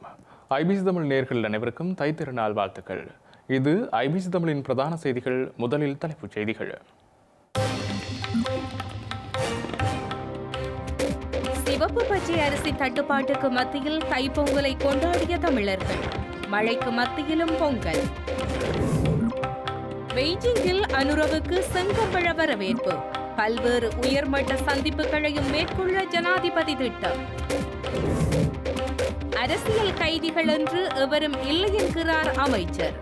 வணக்கம். ஐபிசி தமிழ் நேர்கள் அனைவருக்கும் தைத்திருநாள் வாழ்த்துக்கள். இது ஐபிசி தமிழின் பிரதான செய்திகள் முதலில் தலைப்புச் செய்திகள். சிவப்பு பச்சை அரிசி தட்டுப்பாட்டுக்கு மத்தியில் தைப்பொங்கலை கொண்டாடிய தமிழர்கள். மழைக்கு மத்தியிலும் பொங்கல். பெய்ஜிங்கில் அனுரவுக்கு செங்கம்பழ வரவேற்பு. பல்வேறு உயர்மட்ட சந்திப்புகளையும் மேற்கொள்ள ஜனாதிபதி திட்டம். அரசியல் கைதிகள் என்று எவரும் இல்லை என்கிறார் அமைச்சர்.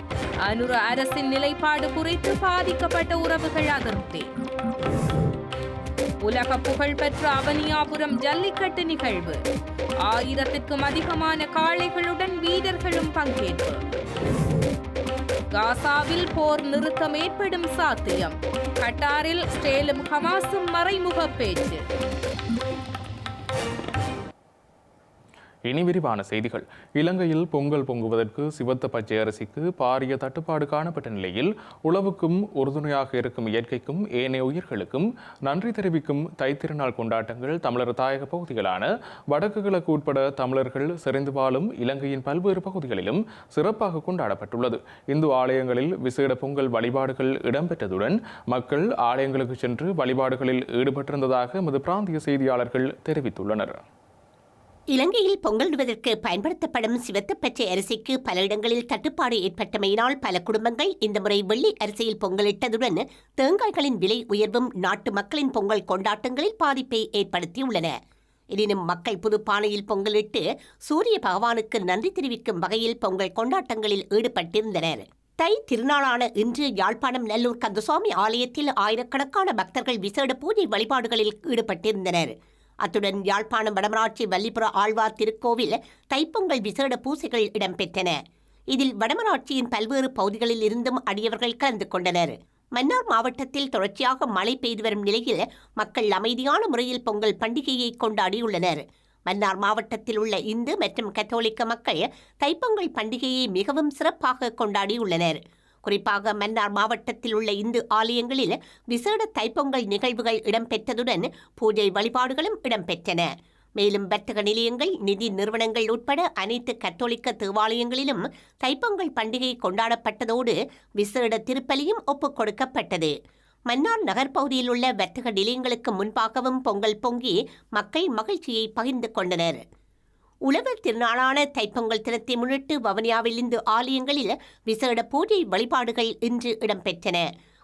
அனுர அரசின் நிலைப்பாடு குறித்து பாதிக்கப்பட்ட உறவுகள் அதிருப்தி உலக புகழ்பெற்ற அவனியாபுரம் ஜல்லிக்கட்டு நிகழ்வு. ஆயிரத்திற்கும் அதிகமான காளைகளுடன் வீரர்களும் பங்கேற்பு. காசாவில் போர் நிறுத்தம் ஏற்படும் சாத்தியம். கட்டாரில் ஸ்டேலும் ஹமாஸும் மறைமுக பேச்சு. இனி விரிவான செய்திகள். இலங்கையில் பொங்கல் பொங்குவதற்கு சிவத்த பச்சை அரிசிக்கு பாரிய தட்டுப்பாடு காணப்பட்ட நிலையில் உழவுக்கும் உறுதுணையாக இருக்கும் இயற்கைக்கும் ஏனைய உயிர்களுக்கும் நன்றி தெரிவிக்கும் தைத்திருநாள் கொண்டாட்டங்கள் தமிழர் தாயக பகுதிகளான வடக்கு கிழக்கு உட்பட தமிழர்கள் செறிந்து வாழும் இலங்கையின் பல்வேறு பகுதிகளிலும் சிறப்பாக கொண்டாடப்பட்டுள்ளது. இந்து ஆலயங்களில் விசேட பொங்கல் வழிபாடுகள் இடம்பெற்றதுடன் மக்கள் ஆலயங்களுக்கு சென்று வழிபாடுகளில் ஈடுபட்டிருந்ததாக எமது பிராந்திய செய்தியாளர்கள் தெரிவித்துள்ளனர். இலங்கையில் பொங்கலிடுவதற்கு பயன்படுத்தப்படும் சிவத்த பச்சை அரிசிக்கு பல இடங்களில் தட்டுப்பாடு ஏற்பட்டமையினால் பல குடும்பங்கள் இந்த முறை வெள்ளி அரிசியில் பொங்கலிட்டதுடன் தேங்காய்களின் விலை உயர்வும் நாட்டு மக்களின் பொங்கல் கொண்டாட்டங்களில் பாதிப்பை ஏற்படுத்தியுள்ளன. எனினும் மக்கள் புது பானையில் பொங்கலிட்டு சூரிய பகவானுக்கு நன்றி தெரிவிக்கும் வகையில் பொங்கல் கொண்டாட்டங்களில் ஈடுபட்டிருந்தனர். தை திருநாளான இன்று யாழ்ப்பாணம் நல்லூர் கந்தசுவாமி ஆலயத்தில் ஆயிரக்கணக்கான பக்தர்கள் விசேட பூஜை வழிபாடுகளில் ஈடுபட்டிருந்தனர். அத்துடன் யாழ்ப்பாணம் வடமராட்சி வல்லிபுர ஆழ்வார் திருக்கோவில் தைப்பொங்கல் விசேட பூசைகள் இடம்பெற்றன. இதில் வடமராட்சியின் பல்வேறு பகுதிகளில் இருந்தும் அடியவர்கள் கலந்து கொண்டனர். மன்னார் மாவட்டத்தில் தொடர்ச்சியாக மழை பெய்து வரும் நிலையில் மக்கள் அமைதியான முறையில் பொங்கல் பண்டிகையை கொண்டாடியுள்ளனர். மன்னார் மாவட்டத்தில் உள்ள இந்து மற்றும் கத்தோலிக்க மக்கள் தைப்பொங்கல் பண்டிகையை மிகவும் சிறப்பாக கொண்டாடியுள்ளனர். குறிப்பாக மன்னார் மாவட்டத்தில் உள்ள இந்து ஆலயங்களில் விசேட தைப்பொங்கல் நிகழ்வுகள் இடம்பெற்றதுடன் பூஜை வழிபாடுகளும் இடம்பெற்றன. மேலும் வர்த்தக நிலையங்கள் நிதி நிறுவனங்கள் உட்பட அனைத்து கத்தோலிக்க தேவாலயங்களிலும் தைப்பொங்கல் பண்டிகை கொண்டாடப்பட்டதோடு விசேட திருப்பலியும் ஒப்புக் கொடுக்கப்பட்டது. மன்னார் நகர்ப்பகுதியில் உள்ள வர்த்தக நிலையங்களுக்கு முன்பாகவும் பொங்கல் பொங்கி மக்கள் மகிழ்ச்சியை பகிர்ந்து கொண்டனர். உழவர் திருநாளான தைப்பொங்கல் தினத்தை முன்னிட்டு வவனியாவில் இந்து ஆலயங்களில் விசேட பூஜை வழிபாடுகள் இன்று இடம்பெற்றன.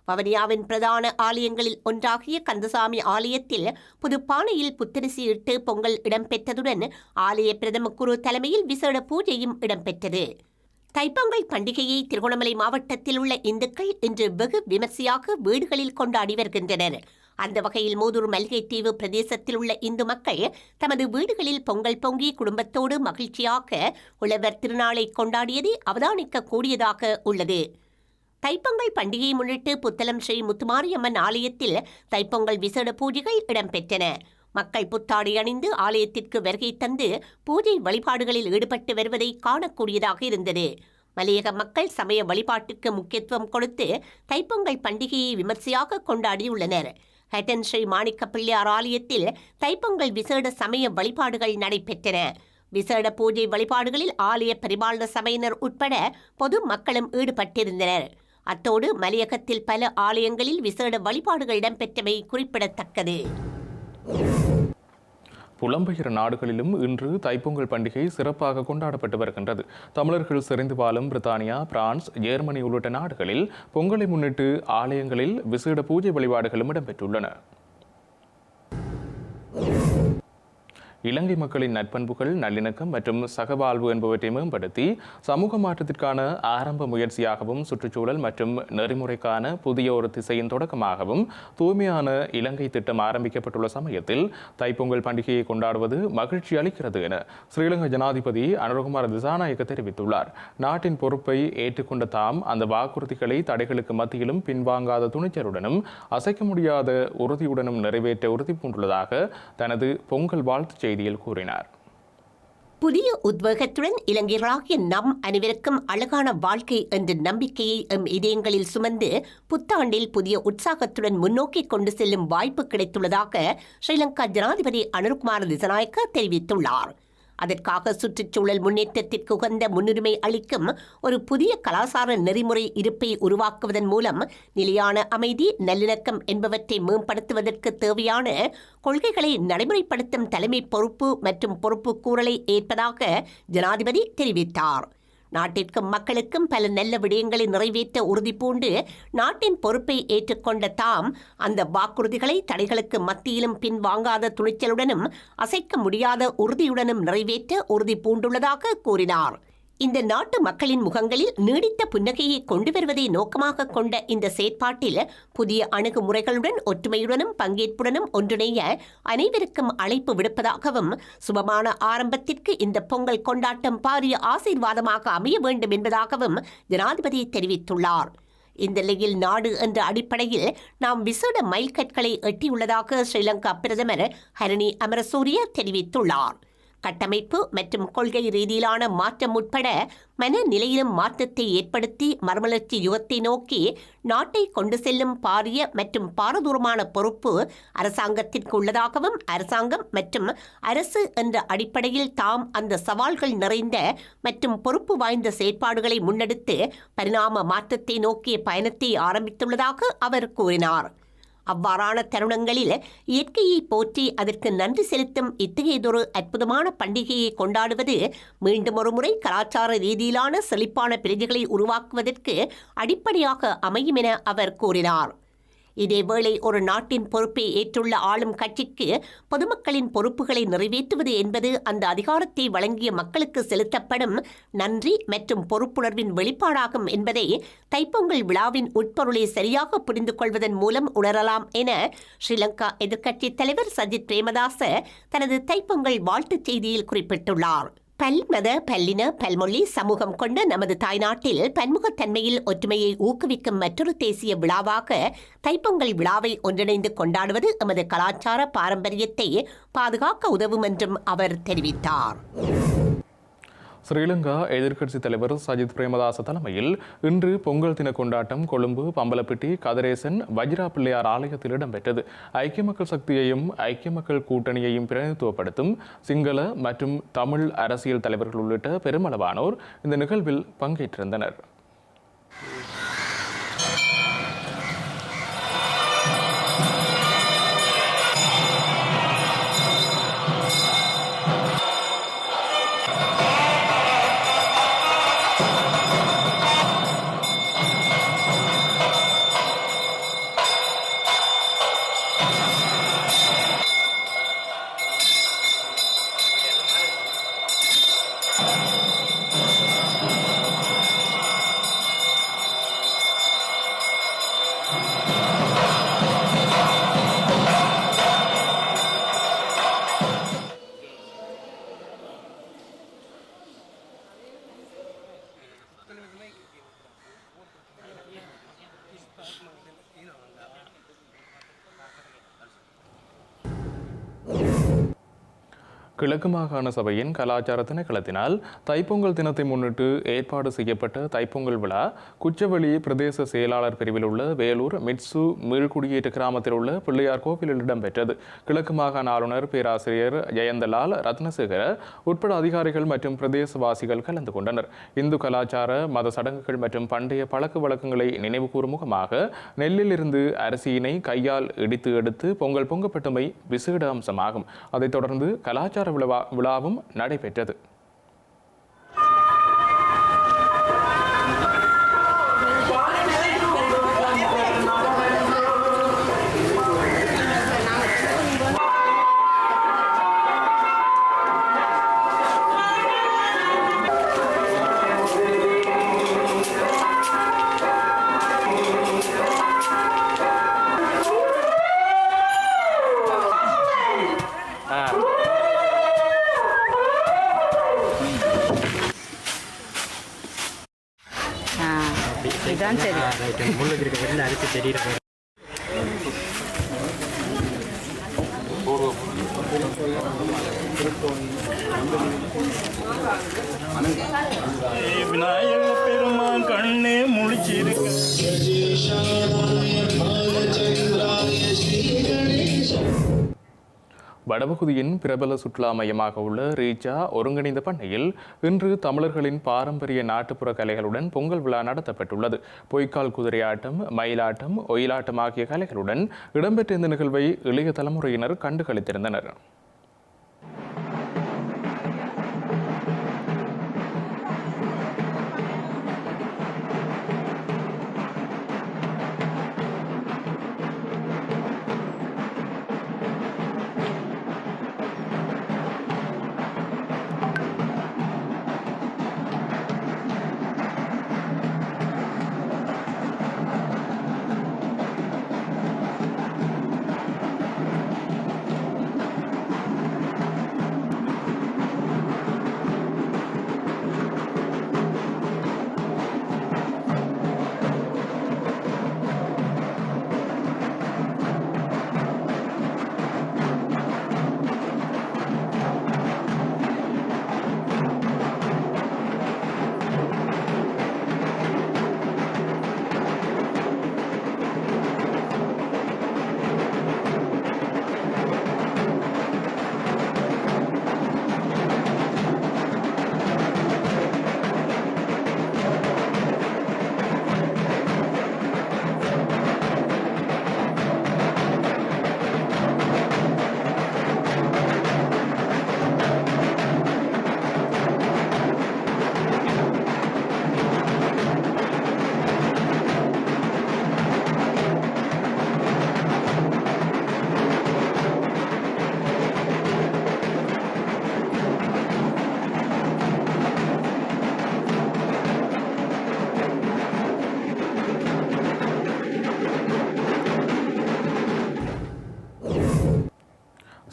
வவனியாவின் பிரதான ஆலயங்களில் ஒன்றாகிய கந்தசாமி ஆலயத்தில் புதுப்பானையில் புத்தரிசி இட்டு பொங்கல் இடம்பெற்றதுடன் ஆலய பிரதம குரு தலைமையில் விசேட பூஜையும் இடம்பெற்றது. தைப்பொங்கல் பண்டிகையை திருகோணமலை மாவட்டத்தில் உள்ள இந்துக்கள் இன்று வெகு விமர்சையாக வீடுகளில் கொண்டாடி வருகின்றனர். அந்த வகையில் மூதூர் மல்கை தீவு பிரதேசத்தில் உள்ள இந்து மக்கள் தமது வீடுகளில் பொங்கல் பொங்கி குடும்பத்தோடு மகிழ்ச்சியாக உழவர் திருநாளை கொண்டாடியதை அவதானிக்க கூடியதாக உள்ளது. தைப்பொங்கல் பண்டிகையை முன்னிட்டு புத்தளம் ஸ்ரீ முத்துமாரியம்மன் ஆலயத்தில் தைப்பொங்கல் விசேட பூஜைகள் இடம்பெற்றன. மக்கள் புத்தாடை அணிந்து ஆலயத்திற்கு வருகை தந்து பூஜை வழிபாடுகளில் ஈடுபட்டு வருவதை காணக்கூடியதாக இருந்தது. மலையக மக்கள் சமய வழிபாட்டுக்கு முக்கியத்துவம் கொடுத்து தைப்பொங்கல் பண்டிகையை விமர்சையாக கொண்டாடியுள்ளனர். ஹட்டன் ஸ்ரீ மாணிக்க பிள்ளையார் ஆலயத்தில் தைப்பொங்கல் விசேட சமய வழிபாடுகள் நடைபெற்றன. விசேட பூஜை வழிபாடுகளில் ஆலய பரிபாலன சபையினர் உட்பட பொது மக்களும் ஈடுபட்டிருந்தனர். அத்தோடு மலையகத்தில் பல ஆலயங்களில் விசேட வழிபாடுகள் இடம்பெற்றமை குறிப்பிடத்தக்கது. புலம்பெயர் நாடுகளிலும் இன்று தைப்பொங்கல் பண்டிகை சிறப்பாக கொண்டாடப்பட்டு வருகின்றது. தமிழர்கள் செறிந்து வாழும் பிரித்தானியா பிரான்ஸ் ஜெர்மனி உள்ளிட்ட நாடுகளில் பொங்கலை முன்னிட்டு ஆலயங்களில் விசேட பூஜை வழிபாடுகளும் இடம்பெற்றுள்ளன. இலங்கை மக்களின் நட்பண்புகள் நல்லிணக்கம் மற்றும் சகவாழ்வு என்பவற்றை மேம்படுத்தி சமூக மாற்றத்திற்கான ஆரம்ப முயற்சியாகவும் சுற்றுச்சூழல் மற்றும் நெறிமுறைக்கான புதிய ஒரு திசையின் தொடக்கமாகவும் தூய்மையான இலங்கை திட்டம் ஆரம்பிக்கப்பட்டுள்ள சமயத்தில் தைப்பொங்கல் பண்டிகையை கொண்டாடுவது மகிழ்ச்சி அளிக்கிறது என ஸ்ரீலங்கா ஜனாதிபதி அனுரகுமார் திசாநாயக்க தெரிவித்துள்ளார். நாட்டின் பொறுப்பை ஏற்றுக்கொண்ட தாம் அந்த வாக்குறுதிகளை தடைகளுக்கு மத்தியிலும் பின்வாங்காத துணிச்சலுடனும் அசைக்க முடியாத உறுதியுடனும் நிறைவேற்ற உறுதி பூண்டுள்ளதாக தனது பொங்கல் வாழ்த்துச் செய்தியில் கூறினார். புதிய உத்வேகத்துடன் இளைஞர்களாகிய நம் அனைவருக்கும் அழகான வாழ்க்கை என்ற நம்பிக்கையை எம் இதயங்களில் சுமந்து புத்தாண்டில் புதிய உற்சாகத்துடன் முன்னோக்கி கொண்டு செல்லும் வாய்ப்பு கிடைத்துள்ளதாக ஸ்ரீலங்கா ஜனாதிபதி அனுர்குமார் திசநாயக்க தெரிவித்துள்ளார். அதற்காக சுற்றுச்சூழல் முன்னேற்றத்திற்கு உகந்த முன்னுரிமை அளிக்கும் ஒரு புதிய கலாசார நெறிமுறை இருப்பை உருவாக்குவதன் மூலம் நிலையான அமைதி நல்லிணக்கம் என்பவற்றை மேம்படுத்துவதற்கு தேவையான கொள்கைகளை நடைமுறைப்படுத்தும் தலைமை பொறுப்பு மற்றும் பொறுப்பு கூறலை ஏற்பதாக ஜனாதிபதி தெரிவித்தார். நாட்டிற்கும் மக்களுக்கும் பல நல்ல விடயங்களை நிறைவேற்ற உறுதி பூண்டு நாட்டின் பொறுப்பை ஏற்றுக்கொண்ட தாம் அந்த வாக்குறுதிகளை தடைகளுக்கு மத்தியிலும் பின்வாங்காத துணிச்சலுடனும் அசைக்க முடியாத உறுதியுடனும் நிறைவேற்ற உறுதி பூண்டுள்ளதாக கூறினார். இந்த நாட்டு மக்களின் முகங்களில் நீடித்த புன்னகையை கொண்டு வருவதை நோக்கமாக கொண்ட இந்த செயற்பாட்டில் புதிய அணுகுமுறைகளுடன் ஒற்றுமையுடனும் பங்கேற்புடனும் ஒன்றிணைய அனைவருக்கும் அழைப்பு விடுப்பதாகவும் சுபமான ஆரம்பத்திற்கு இந்த பொங்கல் கொண்டாட்டம் பாரிய ஆசீர்வாதமாக அமைய வேண்டும் என்பதாகவும் ஜனாதிபதி தெரிவித்துள்ளார். இந்த நிலையில் நாடு என்ற அடிப்படையில் நாம் விசேட மைல்கற்களை எட்டியுள்ளதாக ஸ்ரீலங்கா பிரதமர் ஹரணி அமரசூரிய தெரிவித்துள்ளார். கட்டமைப்பு மற்றும் கொள்கை ரீதியிலான மாற்றம் உட்பட மனநிலையிலும் மாற்றத்தை ஏற்படுத்தி மறுமலர்ச்சி யுகத்தை நோக்கி நாட்டை கொண்டு செல்லும் பாரிய மற்றும் பாரதூரமான பொறுப்பு அரசாங்கத்திற்கு உள்ளதாகவும் அரசாங்கம் மற்றும் அரசு என்ற அடிப்படையில் தாம் அந்த சவால்கள் நிறைந்த மற்றும் பொறுப்பு வாய்ந்த செயற்பாடுகளை முன்னெடுத்து பரிணாம மாற்றத்தை நோக்கிய பயணத்தை ஆரம்பித்துள்ளதாக அவர் கூறினார். அவ்வாறான தருணங்களில் இயற்கையை போற்றி அதற்கு நன்றி செலுத்தும் இத்தகையதொரு அற்புதமான பண்டிகையை கொண்டாடுவது மீண்டும் ஒரு முறை கலாச்சார ரீதியிலான செழிப்பான பிரஜைகளை உருவாக்குவதற்கு அடிப்படையாக அமையும் என அவர் கூறினார். இதேவேளை ஒரு நாட்டின் பொறுப்பை ஏற்றுள்ள ஆளும் கட்சிக்கு பொதுமக்களின் பொறுப்புகளை நிறைவேற்றுவது என்பது அந்த அதிகாரத்தை வழங்கிய மக்களுக்கு செலுத்தப்படும் நன்றி மற்றும் பொறுப்புணர்வின் வெளிப்பாடாகும் என்பதை தைப்பொங்கல் விழாவின் உட்பொருளை சரியாக புரிந்து கொள்வதன் மூலம் உணரலாம் என ஸ்ரீலங்கா எதிர்க்கட்சித் தலைவர் சஜித் பிரேமதாச தனது தைப்பொங்கல் வாழ்த்துச் செய்தியில் குறிப்பிட்டுள்ளார். பல்மத பல்லின பல்மொழி சமூகம் கொண்ட நமது தாய்நாட்டில் பன்முகத்தன்மையில் ஒற்றுமையை ஊக்குவிக்கும் மற்றொரு தேசிய விழாவாக தைப்பொங்கல் விழாவை ஒன்றிணைந்து கொண்டாடுவது எமது கலாச்சார பாரம்பரியத்தை பாதுகாக்க உதவும் என்றும் அவர் தெரிவித்தார். ஸ்ரீலங்கா எதிர்க்கட்சித் தலைவர் சஜித் பிரேமதாச தலைமையில் இன்று பொங்கல் தின கொண்டாட்டம் கொழும்பு பம்பலப்பிட்டி கதிரேசன் வஜ்ரா பிள்ளையார் ஆலயத்தில் இடம்பெற்றது. ஐக்கிய மக்கள் சக்தியையும் ஐக்கிய மக்கள் கூட்டணியையும் பிரதிநிதித்துவப்படுத்தும் சிங்கள மற்றும் தமிழ் அரசியல் தலைவர்கள் உள்ளிட்ட பெருமளவானோர் இந்த நிகழ்வில் பங்கேற்றிருந்தனர். கிழக்கு மாகாண சபையின் கலாச்சார திணைக்களத்தினால் தைப்பொங்கல் தினத்தை முன்னிட்டு ஏற்பாடு செய்யப்பட்ட தைப்பொங்கல் விழா குச்சவெளி பிரதேச செயலாளர் பிரிவில் உள்ள வேலூர் மிட்சு மீள்குடியேற்ற கிராமத்தில் உள்ள பிள்ளையார் கோவிலில் இடம்பெற்றது. கிழக்கு மாகாண ஆளுநர் பேராசிரியர் ஜெயந்தலால் ரத்னசேகர உட்பட அதிகாரிகள் மற்றும் பிரதேசவாசிகள் கலந்து கொண்டனர். இந்து கலாச்சார மத சடங்குகள் மற்றும் பண்டைய பழக்க வழக்கங்களை நினைவுகூறும் முகமாக நெல்லில் இருந்து அரிசியினை கையால் இடித்து எடுத்து பொங்கல் பொங்கப்பட்டமை விசேட அம்சமாகும். அதைத் தொடர்ந்து கலாச்சார விழா விழாவும் நடைபெற்றது. தான் சரி. முள்ளுக்கு இருக்க வெளியில் அரிசி தெரியிற போது வடபகுதியின் பிரபல சுற்றுலா மையமாக உள்ள ரீச்சா ஒருங்கிணைந்த பண்ணையில் இன்று தமிழர்களின் பாரம்பரிய நாட்டுப்புற கலைகளுடன் பொங்கல் விழா நடத்தப்பட்டுள்ளது. பொய்க்கால் குதிரை ஆட்டம் மயிலாட்டம் ஒயிலாட்டம் ஆகிய கலைகளுடன் இடம்பெற்ற இந்த நிகழ்வை இளைய தலைமுறையினர் கண்டுகளித்திருந்தனர்.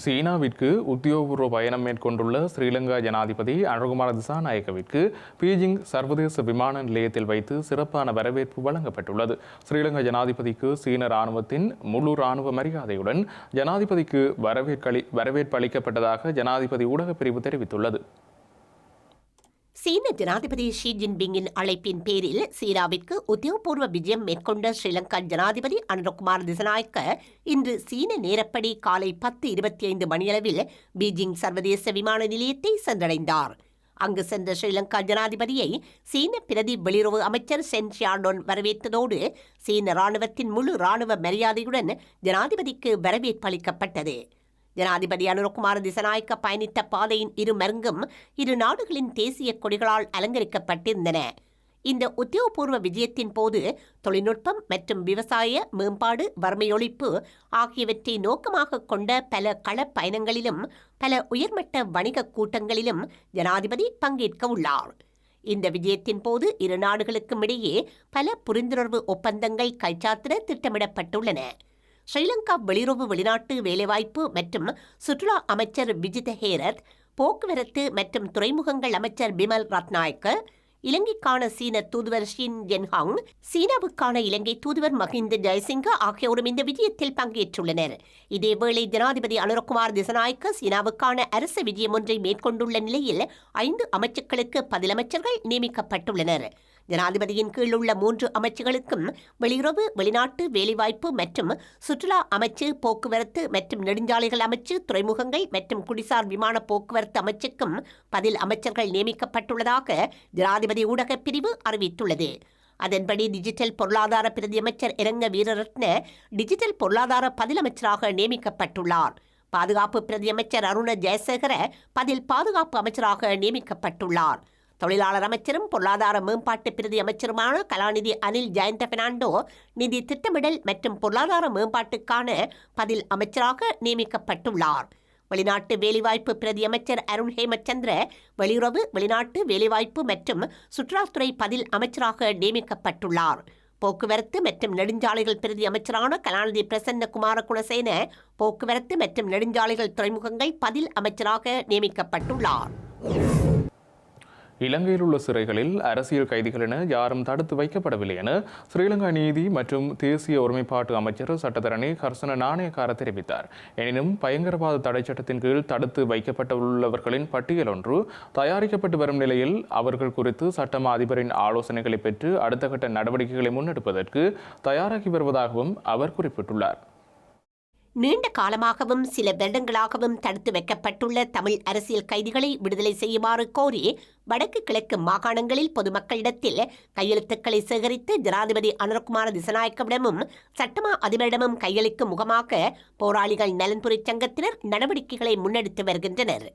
சீனாவிற்கு உத்தியோகபூர்வ பயணம் மேற்கொண்டுள்ள ஸ்ரீலங்கா ஜனாதிபதி அனுகுமார திசாநாயக்கவிற்கு பீஜிங் சர்வதேச விமான நிலையத்தில் வைத்து சிறப்பான வரவேற்பு வழங்கப்பட்டுள்ளது. ஸ்ரீலங்கா ஜனாதிபதிக்கு சீன ராணுவத்தின் முழு ராணுவ மரியாதையுடன் ஜனாதிபதிக்கு வரவேற்பளி வரவேற்பு அளிக்கப்பட்டதாக ஜனாதிபதி ஊடகப்பிரிவு தெரிவித்துள்ளது. சீன ஜனாதிபதி ஷி ஜின்பிங்கின் அழைப்பின் பேரில் சீனாவிற்கு உத்தியோகபூர்வ விஜயம் மேற்கொண்ட ஸ்ரீலங்கா ஜனாதிபதி அனுரகுமார் திசநாயக்க இன்று சீன நேரப்படி காலை பத்து இருபத்தி ஐந்து மணியளவில் பீஜிங் சர்வதேச விமான நிலையத்தை சென்றடைந்தார். அங்கு சென்ற ஸ்ரீலங்கா ஜனாதிபதியை சீன பிரதி வெளியுறவு அமைச்சர் சென் ஷியாண்டோன் வரவேற்றதோடு சீன ராணுவத்தின் முழு ராணுவ மரியாதையுடன் ஜனாதிபதிக்கு வரவேற்பு அளிக்கப்பட்டது. ஜனாதிபதி அனுரகுமார் திசநாயக்க பயணித்த பாதையின் இரு மருங்கும் இரு நாடுகளின் தேசிய கொடிகளால் அலங்கரிக்கப்பட்டிருந்தன. இந்த உத்தியோகபூர்வ விஜயத்தின் போது தொழில்நுட்பம் மற்றும் விவசாய மேம்பாடு வறுமையொழிப்பு ஆகியவற்றை நோக்கமாக கொண்ட பல களப் பயணங்களிலும் பல உயர்மட்ட வணிக கூட்டங்களிலும் ஜனாதிபதி பங்கேற்க உள்ளார். இந்த விஜயத்தின் போது இரு நாடுகளுக்கும் இடையே பல புரிந்துணர்வு ஒப்பந்தங்கள் கைச்சாத்திட திட்டமிடப்பட்டுள்ளன. ஸ்ரீலங்கா வெளியுறவு வெளிநாட்டு வேலைவாய்ப்பு மற்றும் சுற்றுலா அமைச்சர் விஜித ஹேரத் போக்குவரத்து மற்றும் துறைமுகங்கள் அமைச்சர் பிமல் ரத்நாயக்க இலங்கைக்கான சீன தூதுவர் ஷின் ஜென்ஹாங் சீனாவுக்கான இலங்கை தூதுவர் மஹிந்த ஜெயசிங்க ஆகியோரும் இந்த விஜயத்தில் பங்கேற்றுள்ளனர். இதேவேளை ஜனாதிபதி அனுரகுமார் திசநாயக்க சீனாவுக்கான அரசு விஜயம் ஒன்றை மேற்கொண்டுள்ள நிலையில் ஐந்து அமைச்சுக்களுக்கு பதிலமைச்சர்கள் நியமிக்கப்பட்டுள்ளனர். ஜனாதிபதியின் கீழ் உள்ள மூன்று அமைச்சுகளுக்கும் வெளியுறவு வெளிநாட்டு வேலைவாய்ப்பு மற்றும் சுற்றுலா அமைச்சு போக்குவரத்து மற்றும் நெடுஞ்சாலைகள் அமைச்சு துறைமுகங்கள் மற்றும் குடிசார் விமான போக்குவரத்து அமைச்சுக்கும் பதில் அமைச்சர்கள் நியமிக்கப்பட்டுள்ளதாக ஜனாதிபதி ஊடகப் பிரிவு அறிவித்துள்ளது. அதன்படி டிஜிட்டல் பொருளாதார பிரதியமைச்சர் இரங்க வீரரத்ன டிஜிட்டல் பொருளாதார பதிலமைச்சராக நியமிக்கப்பட்டுள்ளார். பாதுகாப்பு பிரதியமைச்சர் அருண ஜெயசேகர பதில் பாதுகாப்பு அமைச்சராக நியமிக்கப்பட்டுள்ளார். தொழிலாளர் அமைச்சரும் பொருளாதார மேம்பாட்டு பிரதி அமைச்சருமான கலாநிதி அனில் ஜெயந்த பெர்னாண்டோ நிதி திட்டமிடல் மற்றும் பொருளாதார மேம்பாட்டுக்கான பதில் அமைச்சராக நியமிக்கப்பட்டுள்ளார். வெளிநாட்டு வேலைவாய்ப்பு பிரதி அமைச்சர் அருண் ஹேமச்சந்திர வெளியுறவு வெளிநாட்டு வேலைவாய்ப்பு மற்றும் சுற்றுலாத்துறை பதில் அமைச்சராக நியமிக்கப்பட்டுள்ளார். போக்குவரத்து மற்றும் நெடுஞ்சாலைகள் பிரதி அமைச்சரான கலாநிதி பிரசன்ன குமார குணசேன போக்குவரத்து மற்றும் நெடுஞ்சாலைகள் துறைமுகங்கள் பதில் அமைச்சராக நியமிக்கப்பட்டுள்ளார். இலங்கையில் உள்ள சிறைகளில் அரசியல் கைதிகள் என யாரும் தடுத்து வைக்கப்படவில்லை என ஸ்ரீலங்கா நீதி மற்றும் தேசிய ஒருமைப்பாட்டு அமைச்சர் சட்டத்தரணி ஹர்சன நாணயக்கார தெரிவித்தார். எனினும் பயங்கரவாத தடை சட்டத்தின் கீழ் தடுத்து வைக்கப்பட்டுள்ளவர்களின் பட்டியல் ஒன்று தயாரிக்கப்பட்டு வரும் நிலையில் அவர்கள் குறித்து சட்டமா அதிபரின் ஆலோசனைகளை பெற்று அடுத்த கட்ட நடவடிக்கைகளை முன்னெடுப்பதற்கு தயாராகி வருவதாகவும் அவர் குறிப்பிட்டுள்ளார். நீண்ட காலமாகவும் சில வருடங்களாகவும் தடுத்து வைக்கப்பட்டுள்ள தமிழ் அரசியல் கைதிகளை விடுதலை செய்யுமாறு கோரி வடக்கு கிழக்கு மாகாணங்களில் பொதுமக்களிடத்தில் கையெழுத்துக்களை சேகரித்து ஜனாதிபதி அனுரகுமார திசநாயக்கவிடமும் சட்டமா அதிபரிடமும் கையளிக்கும் முகமாக போராளிகள் நலன்புரி சங்கத்தினர் நடவடிக்கைகளை முன்னெடுத்து வருகின்றனர்.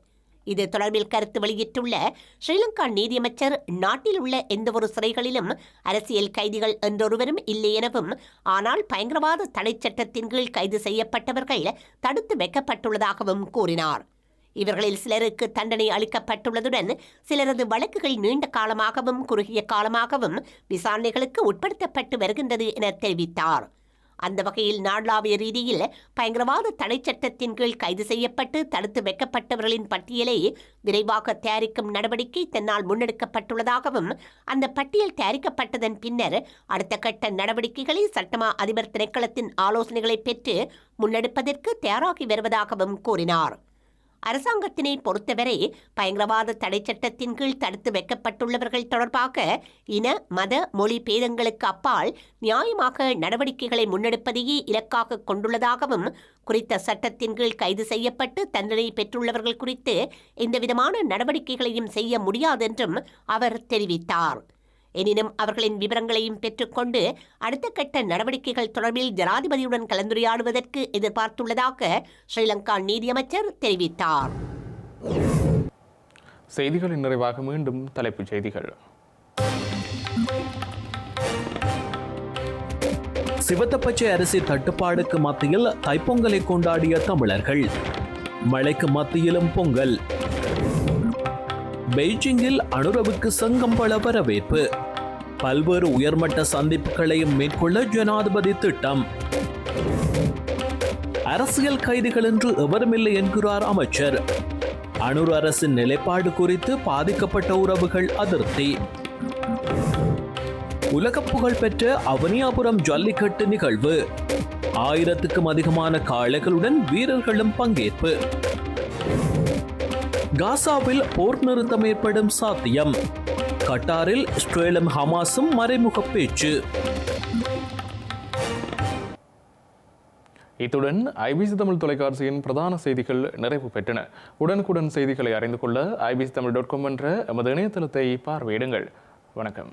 இது தொடர்பில் கருத்து வெளியிட்டுள்ள ஸ்ரீலங்கா நீதியமைச்சர் நாட்டில் உள்ள எந்தவொரு சிறைகளிலும் அரசியல் கைதிகள் என்றொருவரும் இல்லை எனவும் ஆனால் பயங்கரவாத தடை சட்டத்தின் கீழ் கைது செய்யப்பட்டவர்கள் தடுத்து வைக்கப்பட்டுள்ளதாகவும் கூறினார். இவர்களில் சிலருக்கு தண்டனை அளிக்கப்பட்டுள்ளதுடன் சிலரது வழக்குகள் நீண்ட காலமாகவும் குறுகிய காலமாகவும் விசாரணைகளுக்கு உட்படுத்தப்பட்டு வருகின்றது என தெரிவித்தார். அந்த வகையில் நாடளாவிய ரீதியில் பயங்கரவாத தடை சட்டத்தின் கீழ் கைது செய்யப்பட்டு தடுத்து வைக்கப்பட்டவர்களின் பட்டியலை விரைவாக தயாரிக்கும் நடவடிக்கை தன்னால் முன்னெடுக்கப்பட்டுள்ளதாகவும் அந்த பட்டியல் தயாரிக்கப்பட்டதன் பின்னர் அடுத்த கட்ட நடவடிக்கைகளை சட்டமா அதிபர் திணைக்களத்தின் ஆலோசனைகளை பெற்று முன்னெடுப்பதற்கு தயாராகி வருவதாகவும் கூறினார். அரசாங்கத்தினை பொறுத்தவரை பயங்கரவாத தடை சட்டத்தின் கீழ் தடுத்து வைக்கப்பட்டுள்ளவர்கள் தொடர்பாக இன மத மொழி பேதங்களுக்கு அப்பால் நியாயமாக நடவடிக்கைகளை முன்னெடுப்பதையே இலக்காக கொண்டுள்ளதாகவும் குறித்த சட்டத்தின் கீழ் கைது செய்யப்பட்டு தண்டனை பெற்றுள்ளவர்கள் குறித்து எந்தவிதமான நடவடிக்கைகளையும் செய்ய முடியாதென்றும் அவர் தெரிவித்தார். எனினும் அவர்களின் விவரங்களையும் பெற்றுக்கொண்டு அடுத்த கட்ட நடவடிக்கைகள் தொடர்பில் ஜனாதிபதியுடன் கலந்துரையாடுவதற்கு எதிர்பார்த்துள்ளதாக ஸ்ரீலங்கா நீதியமைச்சர் தெரிவித்தார். செய்திகளின் நிறைவாக மீண்டும் தலைப்புச் செய்திகள். சிவத்தப்பச்சை அரிசி தட்டுப்பாடுக்கு மத்தியில் தைப்பொங்கலை கொண்டாடிய தமிழர்கள். மழைக்கு மத்தியிலும் பொங்கல். பெய்ஜிங்கில் அனுரவுக்கு சங்கம்பள வரவேற்பு. பல்வேறு உயர்மட்ட சந்திப்புகளையும் மேற்கொள்ள ஜனாதிபதி திட்டம். அரசியல் கைதிகள் என்று எவருமில்லை என்கிறார் அமைச்சர். அனுர் அரசின் நிலைப்பாடு குறித்து பாதிக்கப்பட்ட உறவுகள் அதிருப்தி. உலக புகழ் பெற்ற அவனியாபுரம் ஜல்லிக்கட்டு நிகழ்வு. ஆயிரத்துக்கும் அதிகமான காளைகளுடன் வீரர்களும் பங்கேற்பு. காசாவில் போர் நிறுத்தம் ஏற்படும் சாத்தியம். கட்டாரில் இஸ்ரேலும் ஹமாஸும் மறைமுக பேச்சு. இத்துடன் ஐபிசி தமிழ் தொலைக்காட்சியின் பிரதான செய்திகள் நிறைவு பெற்றன. உடனுக்குடன் செய்திகளை அறிந்து கொள்ள ஐபிசி தமிழ் டாட் காம் என்ற எமது இணையதளத்தை பார்வையிடுங்கள். வணக்கம்.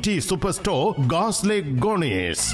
D super store Garges les Gonesse